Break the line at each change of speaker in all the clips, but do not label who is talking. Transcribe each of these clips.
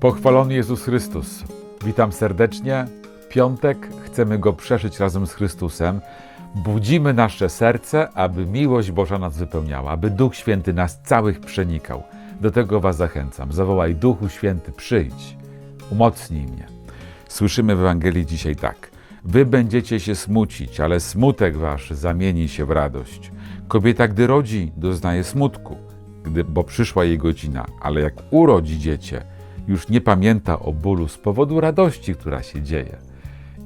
Pochwalony Jezus Chrystus. Witam serdecznie. Piątek chcemy go przeżyć razem z Chrystusem. Budzimy nasze serce, aby miłość Boża nas wypełniała, aby Duch Święty nas całych przenikał. Do tego Was zachęcam. Zawołaj Duchu Święty, przyjdź, umocnij mnie. Słyszymy w Ewangelii dzisiaj tak. Wy będziecie się smucić, ale smutek wasz zamieni się w radość. Kobieta, gdy rodzi, doznaje smutku, gdy, bo przyszła jej godzina, ale jak urodzi dziecię, już nie pamięta o bólu z powodu radości, która się dzieje.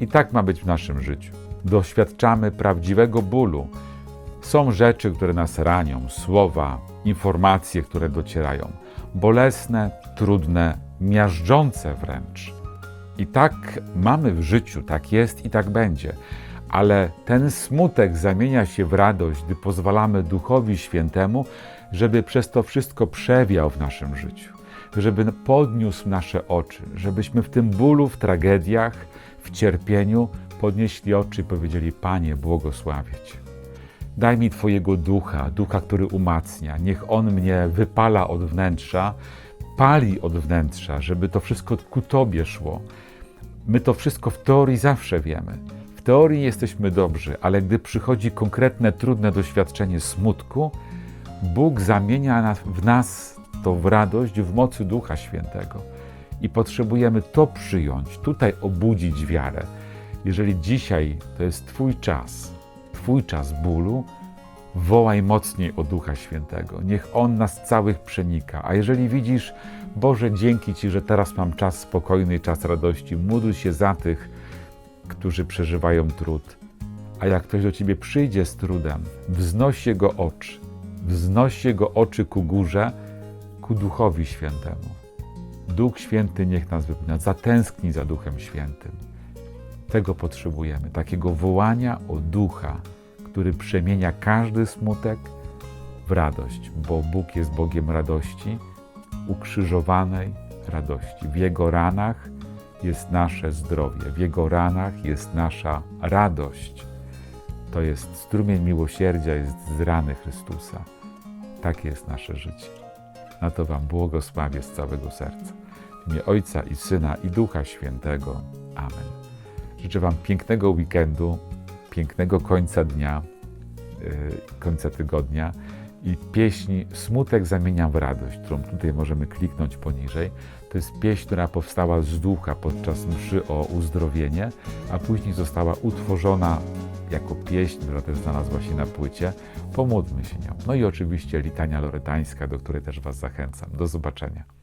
I tak ma być w naszym życiu. Doświadczamy prawdziwego bólu. Są rzeczy, które nas ranią, słowa, informacje, które docierają. Bolesne, trudne, miażdżące wręcz. I tak mamy w życiu, tak jest i tak będzie. Ale ten smutek zamienia się w radość, gdy pozwalamy Duchowi Świętemu, żeby przez to wszystko przewiał w naszym życiu, żeby podniósł nasze oczy, żebyśmy w tym bólu, w tragediach, w cierpieniu podnieśli oczy i powiedzieli: Panie, błogosławię. Daj mi Twojego ducha, ducha, który umacnia. Niech on mnie wypala od wnętrza, pali od wnętrza, żeby to wszystko ku Tobie szło. My to wszystko w teorii zawsze wiemy. W teorii jesteśmy dobrzy, ale gdy przychodzi konkretne, trudne doświadczenie smutku, Bóg zamienia w nas to w radość w mocy Ducha Świętego. I potrzebujemy to przyjąć, tutaj obudzić wiarę. Jeżeli dzisiaj to jest Twój czas, Twój czas bólu, wołaj mocniej o Ducha Świętego. Niech On nas całych przenika. A jeżeli widzisz, Boże, dzięki Ci, że teraz mam czas spokojny, czas radości, módl się za tych, którzy przeżywają trud. A jak ktoś do Ciebie przyjdzie z trudem, wznoś Jego oczy, wznoś Jego oczy ku górze, ku Duchowi Świętemu. Duch Święty niech nas wypełnia. Zatęsknij za Duchem Świętym. Tego potrzebujemy, takiego wołania o ducha, który przemienia każdy smutek w radość, bo Bóg jest Bogiem radości, ukrzyżowanej radości. W Jego ranach jest nasze zdrowie, w Jego ranach jest nasza radość. To jest strumień miłosierdzia, jest z rany Chrystusa. Takie jest nasze życie. Na to Wam błogosławię z całego serca. W imię Ojca i Syna i Ducha Świętego. Amen. Życzę Wam pięknego weekendu, pięknego końca dnia, yy, końca tygodnia i pieśni Smutek zamieniam w radość, którą tutaj możemy kliknąć poniżej. To jest pieśń, która powstała z ducha podczas mszy o uzdrowienie, a później została utworzona jako pieśń, która też znalazła się na płycie. Pomódlmy się nią. No i oczywiście litania loretańska, do której też Was zachęcam. Do zobaczenia.